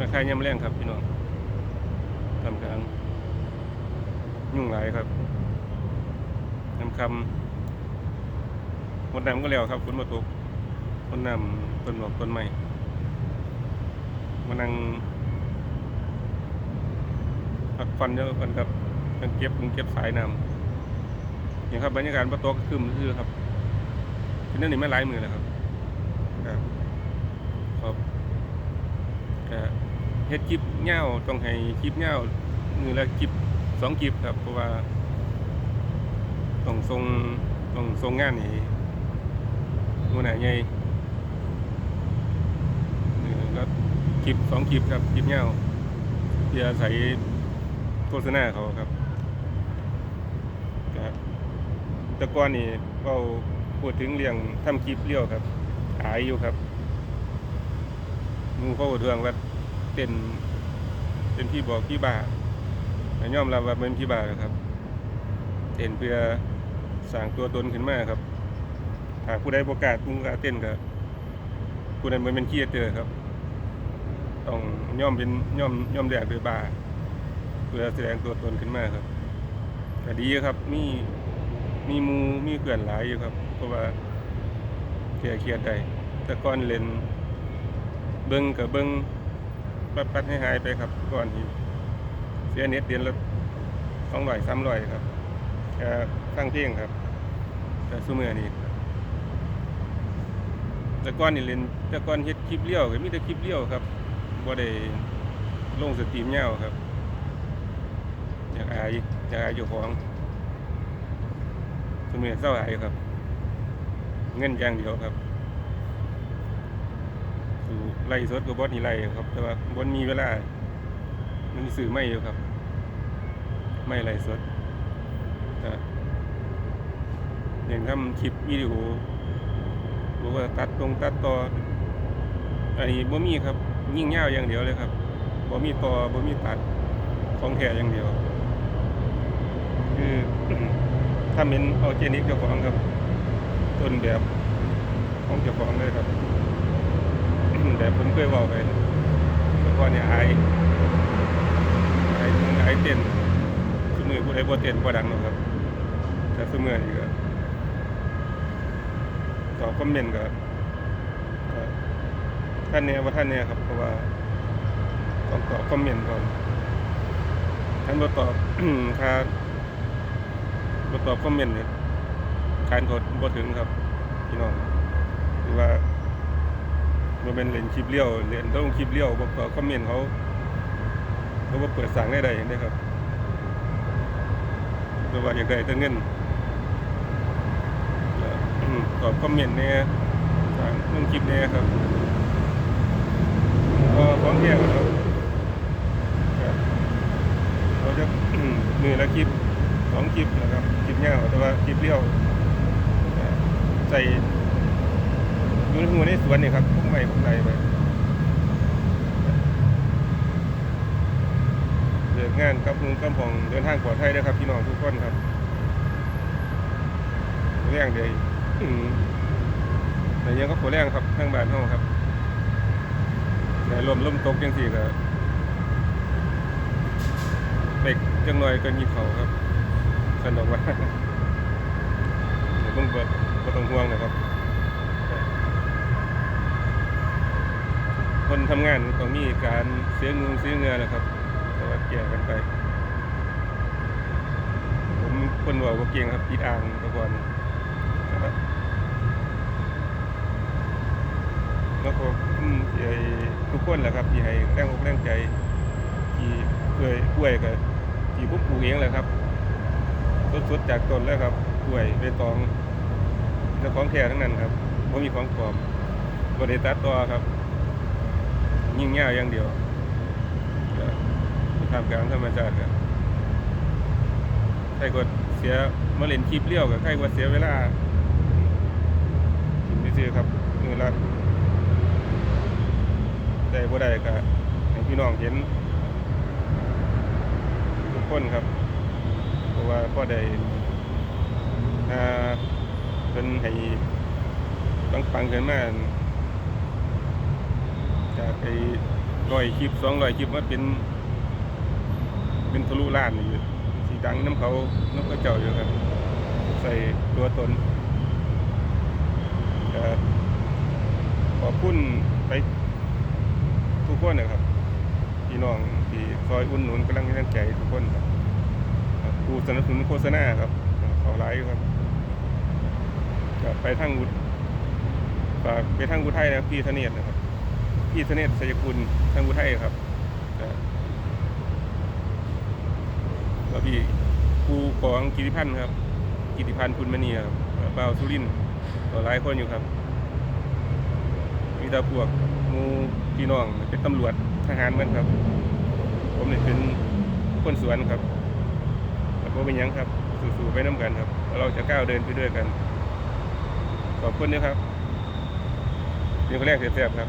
ราคายำแรงครับพี่น้องทำกลางยุ่งหลายครับน้ำคำหมดน้ำก็แล้วครับฝนมาตกฝนน้ำต้นหมอกต้นไม้มานั่งพักฟันเยอะกันครับกันเก็บเก็บสายน้ำนี่ครับบรรยากาศมาตกคืมคือครับที่นั่นนี่ไม่หลายมือแล้วครับครับครับก็ เฮ็ดคลิปเงาวต้องให้คลิปเงาวมือละคลิปสองคลิปครับ เพราะว่าต้องทรงต้องทรงงานนี่มือไหนใหญ่เออก็คลิปสองคลิปครับคลิปเงาวเพื่อใส่โฆษณาเขาครับก็แต่ก่อนนี่เราพูดถึงเรื่องทำคลิปเลี้ยวครับอายอยู่ครับมูเขาเรื่องว่า เป็นเป็นพี่บอกพี่บ่าแต่ยอมรับว่าเป็นพี่บ่าครับ เต้นเพื่อสร้างตัวตนขึ้นมาครับหากผู้ใดประกาศผู้กล้าเต้นก็ผู้นั้นมันเป็นขี้เตอร์ครับ ต้องย่อมเป็นย่อมย่อมแดกโดวยบาเพื่อแสดงตัวตนขึ้นมาครับแต่ดีครับมีมีมูมีเพื่อนหลายอยู่ครับ เพราะว่าเคลียร์เครียดได้แต่ก่อนเล่นเบิ้งกับเบิ้ง ปัดปัดให้หายไปครับ ก่อนที่เสียเน็ตเดือนละสองร้อยสามร้อยครับแค่ฟังเพลงครับแต่ซุมือนี้แต่ก่อนนี่เล่นแต่ก่อนเฮ็ดคลิปเลี้ยวก็มีแต่คลิปเลี้ยวครับบ่ได้ลงสตรีมยาวครับอยากอายอยากอายเจ้าของซุมือเศร้าอายครับ เงินอย่างเดียวครับ สู่ไล่สดก็บ่นี่ไล่ครับ แต่ว่าบ่มีเวลา มันซื้อไม่อยู่ครับ ไม่ไล่สดก็อย่างทำคลิปวิดีโอบอกว่าตัดตรงตัดต่ออันนี้บ่มีครับ ยิ่งยาวอย่างเดียวเลยครับบ่มีต่อบ่มีตัดของแท้อย่างเดียว คือถ้าเป็นออร์แกนิกเจ้าของครับ ต้นแบบของเจ้าของเลยครับ แต่ผมเคยบอกไปแต่ก่อนเนี่ยไอายอายอายเต้นสมือผู้ใดบ่เต้นบ่ดังหรอกครับ แต่สมือนี่ก็ตอบคอมเมนต์ก็ก็ท่านเนี่ยว่าท่านเนี่ยครับเพราะว่าต้องตอบคอมเมนต์ก่อนท่านบ่ตอบค่าบ่ตอบคอมเมนต์เนี่ยการกดบ่ถึงครับพี่น้องคือว่า บ่เป็นเลนคลิปเลี้ยวเลนต้องคลิปเลี้ยวบอบคอมเมนต์เขาเขาบ่าเปิดสั่งได้ใดนได้ครับเพราะว่าอยากได้แต่เงินอืมตอบคอมเมนต์เนี่ยทางลงคลิปเนี่ยครับก็พร้อมเที่ยงครับเราจะมือละคลิปสองคลิปนะครับคลิปเงาแต่ว่าคลิปเลี้ยวใส่ อยู่ในหัวในสวนนี่ครับพวกใหม่พวกไรไปเลิกงานกับลุงกำพองเดินทางปลอดภัยด้วยครับพี่น้องทุกคนครับเร่งเดยแต่ยังก็โผแรงครับทางบ้านเฮาครับแต่ลมลมตกจังสี่ก็เด็กจังหน่อยก็มีเขาครับสนุกว่าเดี๋ยวต้องเบิดก็ต้องห่วงนะครับ นทำงานต้องมีการเสียเงินเสียเงินนะครับแต่ว่าแก่กันไป ผมคนบอกว่าเก่งครับติดอ่างตะกอนนะครับแล้วก็อืมที่ทุกคนแหละครับที่ให้แรงอกแรงใจที่กล้วยกล้วยก็ที่ผมปลูกเองแหละครับสดๆจากต้นแล้วครับกล้วยใบตองและของแท้ทั้งนั้นครับไม่มีของปลอมบริตัดต่อครับ ยิ่งยาวอย่างเดียวทำกลางธรรมชาติครับใครกดเสียมาเล่นคลิปเลี้ยวกับใครกดเสียเวลาถึงไปซื้อครับมือละได้บ่ได้ก็ให้พี่น้องเห็นทุกคนครับ เพราะว่าพ่อได้อ่าเป็นให้ปังปังๆขึ้นมาจาก ไอ้ร้อยคลิปสองร้อยคลิปมันเป็น เป็นทะลุล้านอยู่สีดังน้ำเขาน้ำเขาเจ้าอยู่ครับ ใส่ตัวตนขอบคุณไปทุกคนนะครับพี่น้องที่คอยอุ่นหนุนกำลังใจทุกคนครับครับผู้สนับสนุนโฆษณาครับเขาไลฟ์ครับไปทางอุดฝากไปทางอุทัยนะพี่ธเนศนะครับ พี่ธเนศสยกุลทางอุทัยครับแล้วพี่ครูของกิติพันธ์ครับ กิติพันธ์คุณมณีครับเปาวสุรินทร์ก็หลายคนอยู่ครับ มีต่พวกมูพี่น้องเป็นตำรวจทหารเหมือนครับ ผมเนี่ยเป็นคนสวนครับแล้วก็เป็นยังครับ สู่ๆไปน้ำกันครับ เราจะก้าวเดินไปด้วยกัน ขอบคุณนะครับเดี๋ยวแรกเสียบๆครับ